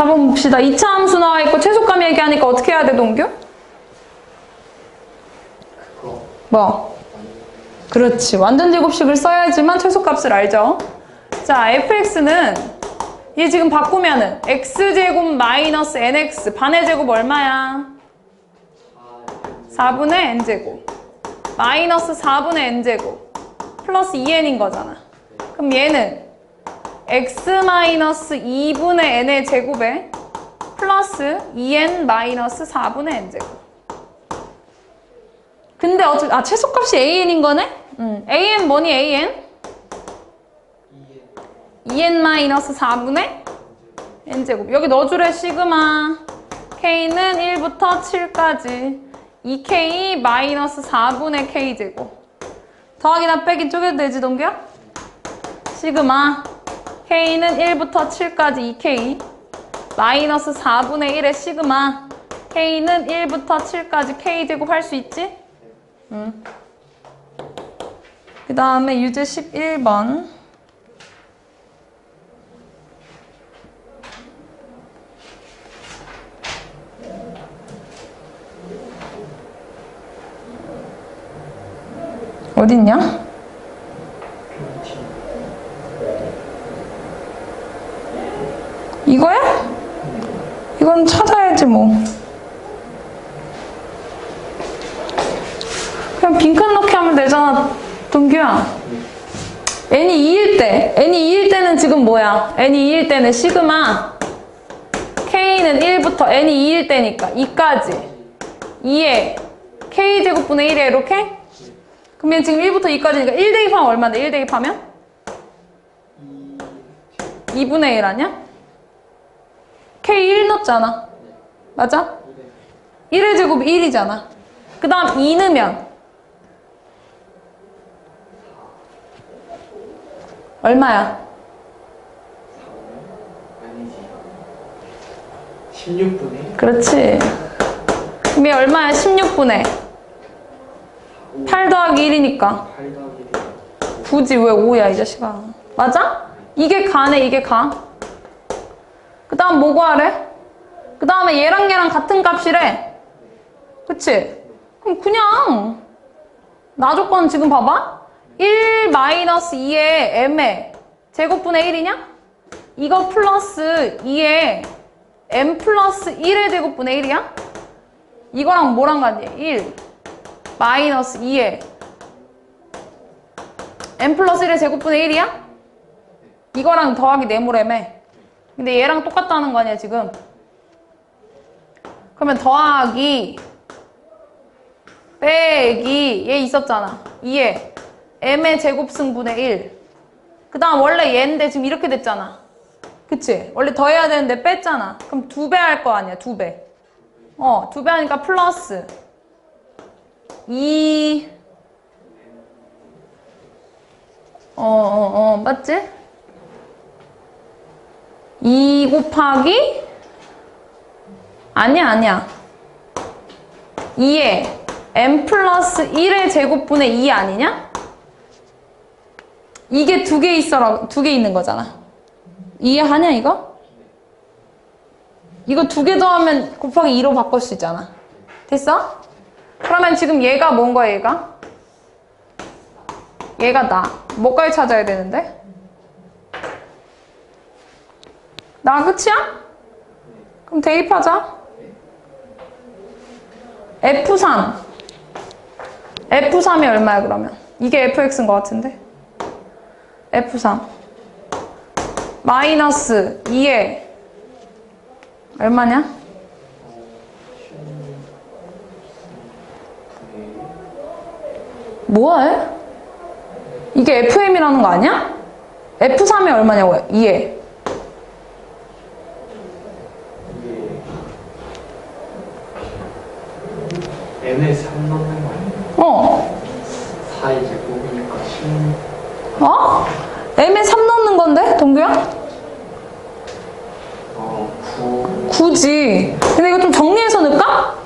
4번 봅시다. 2차 함수 나와 있고 최소값 얘기하니까 어떻게 해야 돼, 동규? 뭐? 그렇지. 완전 제곱식을 써야지만 최소값을 알죠. 자, fx는 얘 지금 바꾸면은 x제곱 마이너스 nx 반의 제곱 얼마야? 4분의 n제곱 마이너스 4분의 n제곱 플러스 2n인 거잖아. 그럼 얘는 x 마이너스 2분의 n의 제곱에 플러스 2n 마이너스 4분의 n제곱 근데 어차피 아 최소값이 an인 거네? 음, an 뭐니 an? 2n 마이너스 4분의 n제곱 여기 넣어주래 시그마 k는 1부터 7까지 2k 마이너스 4분의 k제곱 더하기나 빼기 쪼개도 되지 동규야? 시그마 k는 1부터 7까지 2k 마이너스 4분의 1의 시그마 k는 1부터 7까지 k제곱 할 수 있지? 응. 그 다음에 유제 11번 어딨냐? 이거야? 이건 찾아야지 뭐. 그냥 빈칸 넣기 하면 되잖아, 동규야. n이 2일 때, n이 2일 때는 지금 뭐야? n이 2일 때는 시그마 k는 1부터 n이 2일 때니까 2까지 2에 k제곱분의 1에 이렇게? 그러면 지금 1부터 2까지니까 1 대입하면 얼마인데? 1 대입하면? 2분의 1 아니야? K 1 넣었잖아. 맞아? 1의 제곱이 1이잖아. 그 다음 2 넣으면 얼마야? 아니지 16분의 그렇지. 얘 얼마야? 16분의 8 더하기 1이니까 8 더하기 1 굳이 왜 5야 이 자식아. 맞아? 이게 가네 이게 가. 그 다음 뭐 구하래? 그 다음에 얘랑 얘랑 같은 값이래. 그치? 그럼 그냥 나 조건 지금 봐봐. 1 마이너스 2의 m의 제곱분의 1이냐? 이거 플러스 2의 m 플러스 1의 제곱분의 1이야? 이거랑 뭐랑 같니? 1 마이너스 2의 m 플러스 1의 제곱분의 1이야? 이거랑 더하기 네모래매. 근데 얘랑 똑같다는 거 아니야 지금? 그러면 더하기 빼기 얘 있었잖아. 2에 m의 제곱승분의 1. 그 다음 원래 얘인데 지금 이렇게 됐잖아. 그치? 원래 더해야 되는데 뺐잖아. 그럼 두 배 할 거 아니야, 두 배. 어, 두 배 하니까 플러스 2 어, 어, 어, 맞지? 2 곱하기 아니야, 아니야. 2에 m 플러스 1의 제곱분의 2 아니냐? 이게 두 개 있어라, 두 개 있는 거잖아. 이해하냐, 이거? 이거 두 개 더하면 곱하기 2로 바꿀 수 있잖아. 됐어? 그러면 지금 얘가 뭔 거야, 얘가? 얘가 나. 뭐까지 찾아야 되는데? 나 끝이야? 그럼 대입하자. F3. F3이 얼마야, 그러면? 이게 FX인 것 같은데? F3. 마이너스 2에 얼마냐? 뭐해? 이게 FM이라는 거 아니야? F3이 얼마냐고, 2에. n에 3 넣는 거 아니야? 어. 4 이제 곱이니까 16 어? M에 3 넣는 건데, 동규야? 어, 9 굳이. 근데 이거 좀 정리해서 넣을까?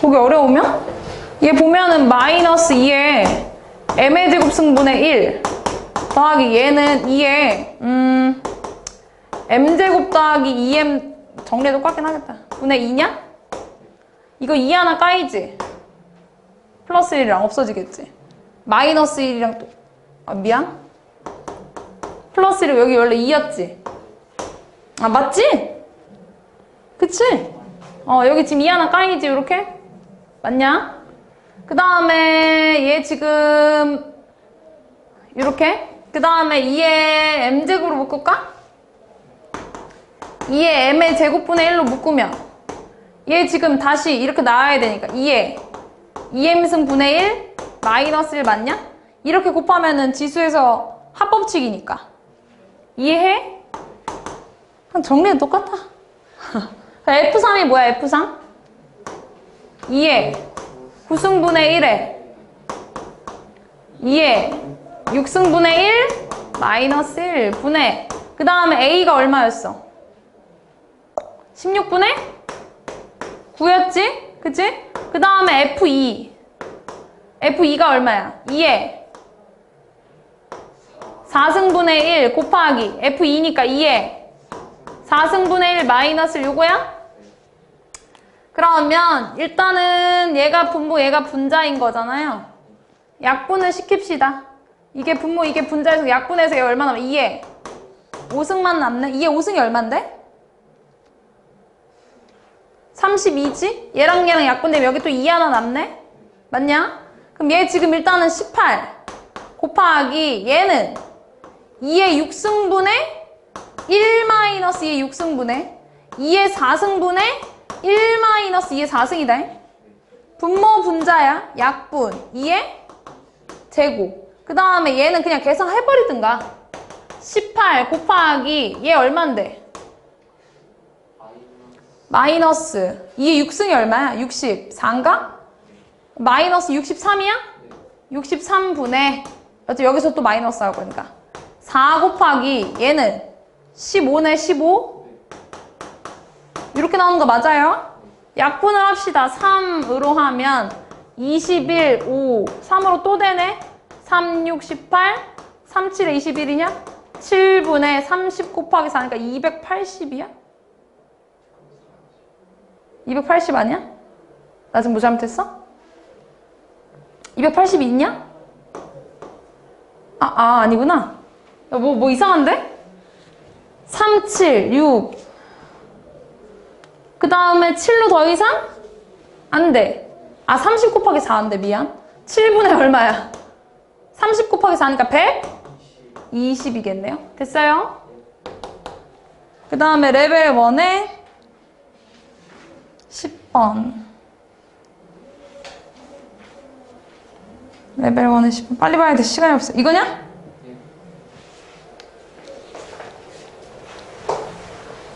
보기 어려우면? 얘 보면은 마이너스 2에 m의 제곱 승분의 1 더하기 얘는 2에 음 m제곱 더하기 2m 정리해도 똑같긴 하겠다. 분의 2냐? 이거 2 하나 까이지? 플러스 1이랑 없어지겠지? 마이너스 1이랑 또, 아, 미안? 플러스 1이 여기 원래 2였지? 아, 맞지? 그치? 어, 여기 지금 2 하나 까이지, 이렇게? 맞냐? 그 다음에 얘 지금, 이렇게? 그 다음에 2에 m제곱으로 묶을까? 2에 m의 제곱분의 1로 묶으면 얘 지금 다시 이렇게 나와야 되니까 2에 2m승 분의 1 마이너스 1 맞냐? 이렇게 곱하면은 지수에서 합법칙이니까 이해해? 정리는 똑같아 F3이 뭐야 F3? 2에 9승분의 1에 2에 6승분의 1 마이너스 1 분의 그 다음에 A가 얼마였어? 16분의 9였지? 그치? 그 다음에 F2 F2가 얼마야? 2에 4승분의 1 곱하기 F2니까 2에 4승분의 1 마이너스 1 요거야? 그러면 일단은 얘가 분모 얘가 분자인 거잖아요 약분을 시킵시다 이게 분모 이게 분자에서 약분해서 얘 얼마 남아? 2에 5승만 남네 2에 5승이 얼만데? 32지? 얘랑 얘랑 약분되면 여기 또 2 하나 남네? 맞냐? 그럼 얘 지금 일단은 18 곱하기 얘는 2의 6승분의 1 마이너스 2의 6승분의 2의 4승분의 1 마이너스 2의 4승이다. 분모 분자야. 약분 2의 제곱. 그 다음에 얘는 그냥 계산해버리든가. 18 곱하기 얘 얼만데? 마이너스 2의 6승이 얼마야? 64인가? 마이너스 63이야? 63분의 어째 여기서 또 마이너스 할 거니까 4 곱하기 얘는 15네 15 이렇게 나오는 거 맞아요? 약분을 합시다 3으로 하면 21, 5 3으로 또 되네 3, 6, 18 3, 7에 21이냐? 7분의 30 곱하기 4니까 280이야? 280 아니야? 나 지금 뭐 잘못했어? 280이 있냐? 아, 아, 아니구나. 야, 뭐, 뭐 이상한데? 3, 7, 6. 그 다음에 7로 더 이상? 안 돼. 아, 30 곱하기 4 안 돼. 미안. 7분의 얼마야? 30 곱하기 4니까 120이겠네요. 됐어요? 그 다음에 레벨 1에 10번. 레벨 1에 10번. 빨리 봐야 돼. 시간이 없어. 이거냐?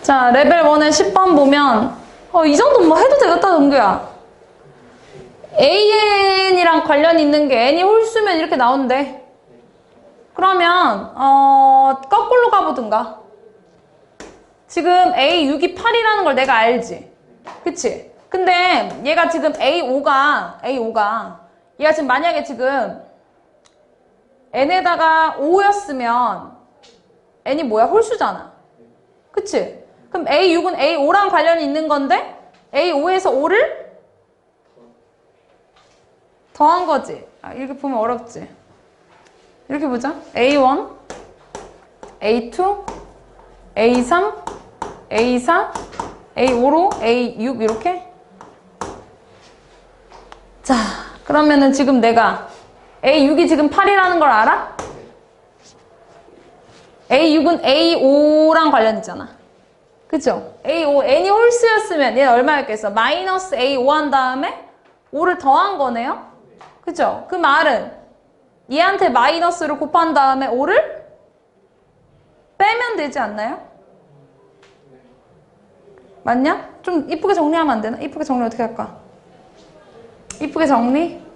자, 레벨 1에 10번 보면, 어, 이 정도는 뭐 해도 되겠다, 정규야. AN이랑 관련 있는 게 N이 홀수면 이렇게 나온대. 그러면, 어, 거꾸로 가보든가. 지금 A6이 8이라는 걸 내가 알지? 그치? 근데 얘가 지금 A5가, A5가, 얘가 지금 만약에 지금 N에다가 5였으면 N이 뭐야? 홀수잖아. 그치? 그럼 A6은 A5랑 관련이 있는 건데 A5에서 5를 더한 거지. 아, 이렇게 보면 어렵지. 이렇게 보자. A1, A2, A3, A4, A5로 A6 이렇게. 자, 그러면은 지금 내가 A6이 지금 8이라는 걸 알아? A6은 A5랑 관련 있잖아. 그죠? A5, N이 홀수였으면 얘는 얼마였겠어? 마이너스 A5 한 다음에 5를 더한 거네요? 그죠? 그 말은 얘한테 마이너스를 곱한 다음에 5를 빼면 되지 않나요? 맞냐? 좀 이쁘게 정리하면 안 되나? 이쁘게 정리 어떻게 할까? 이쁘게 정리?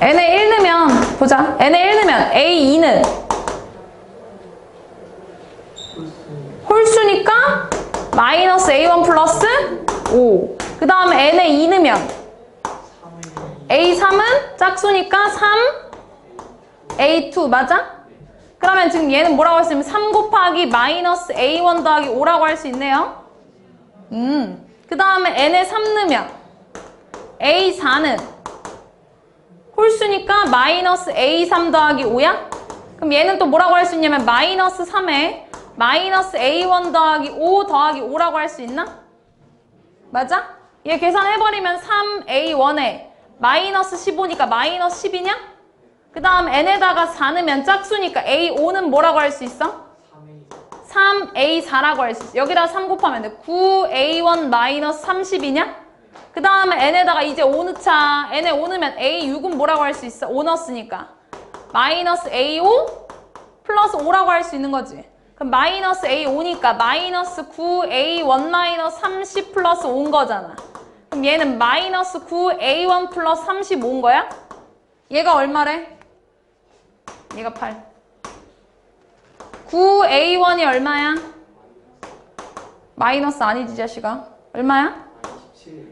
n에 1 넣으면 보자 n에 1 넣으면 a2는 홀수니까 마이너스 a1 플러스 5. 그 다음에 n에 2 넣으면 a3은 짝수니까 3 A2 맞아? 그러면 지금 얘는 뭐라고 할 수 있냐면 3 곱하기 마이너스 A1 더하기 5라고 할 수 있네요. 음. 그 다음에 n에 3 넣으면 A4는 홀수니까 마이너스 A3 더하기 5야? 그럼 얘는 또 뭐라고 할 수 있냐면 마이너스 3에 마이너스 A1 더하기 5 더하기 5라고 할 수 있나? 맞아? 얘 계산해버리면 3A1에 마이너스 15니까 마이너스 10이냐? 그 다음 n에다가 4 넣으면 짝수니까 A5는 뭐라고 할 수 있어? 3A 3A4라고 할 수 있어. 여기다 3 곱하면 돼. 9A1 마이너스 30이냐? 그 다음에 n에다가 이제 5 넣자. n에 5 넣으면 A6은 뭐라고 할 수 있어? 5 넣었으니까. 마이너스 A5 플러스 5라고 할 수 있는 거지. 그럼 마이너스 A5니까 마이너스 9A1 마이너스 30 플러스 5인 거잖아. 그럼 얘는 마이너스 9A1 플러스 35인 거야? 얘가 얼마래? 얘가 8. 9A1이 얼마야? 마이너스 아니지, 자식아. 얼마야? 17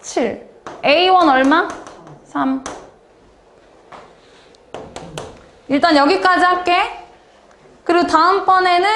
27. A1 얼마? 3. 일단 여기까지 할게. 그리고 다음번에는